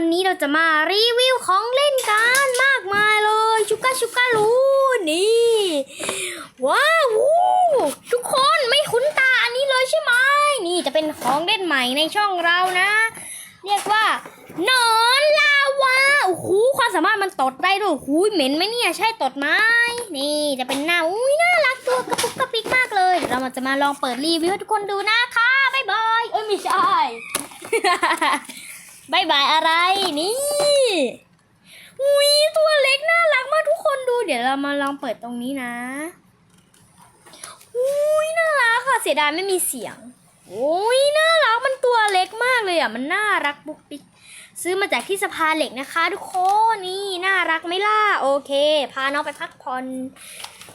วันนี้เราจะมารีวิวของเล่นกันมากมายเลยชุก้าชุก้าลูนี่ว้าวู้ทุกคนไม่คุ้นตาอันนี้เลยใช่ไหมนี่จะเป็นของเล่นใหม่ในช่องเรานะ เรียกว่าหนอนลาวาโอ้โหความสามารถมันตดได้ด้วยโอ้โหเหม็นไหมเนี่ยใช่ตดไหมนี่จะเป็นหน้าอุ้ยน่ารักตัวกระปุกกระปิกมากเลย เรามาจะมาลองเปิดรีวิวให้ทุกคนดูนะคะบ๊ายบายเอ้ยไม่ใช่ บายบายอะไรนี่อุ้ยตัวเล็กน่ารักมากทุกคนดู เดี๋ยวเรามาลองเปิดตรงนี้นะอุ้ยน่ารักค่ะเสียดายไม่มีเสียงโอ้ยน่ารักมันตัวเล็กมากเลยอะมันน่ารักปุ๊กปิ๊กซื้อมาจากที่สะพานเหล็กนะคะ ทุกคนนี่น่ารักไหมล่ะโอเค พาน้องไปพักผ่อน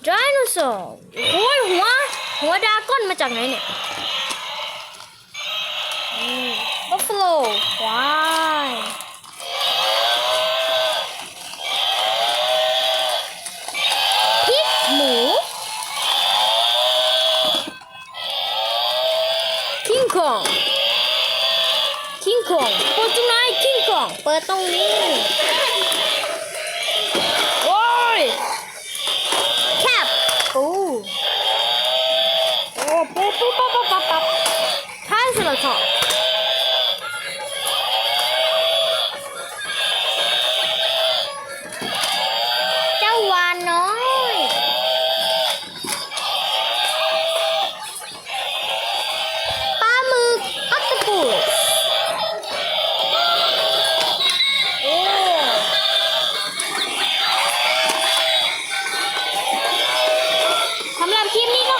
ไดโนเสาร์โอ้ยหัว หัวดาก้อนมาจากไหนเนี่ยบัฟฟาโลควา คิงคองคิงคองเปิดตรงไหนคิงคองเปิดตรงนี้โอ้ยแคบปูโอ้ปูปูปั๊บปั๊บปั๊บปั๊บท้ายสุดละค่ะ evening.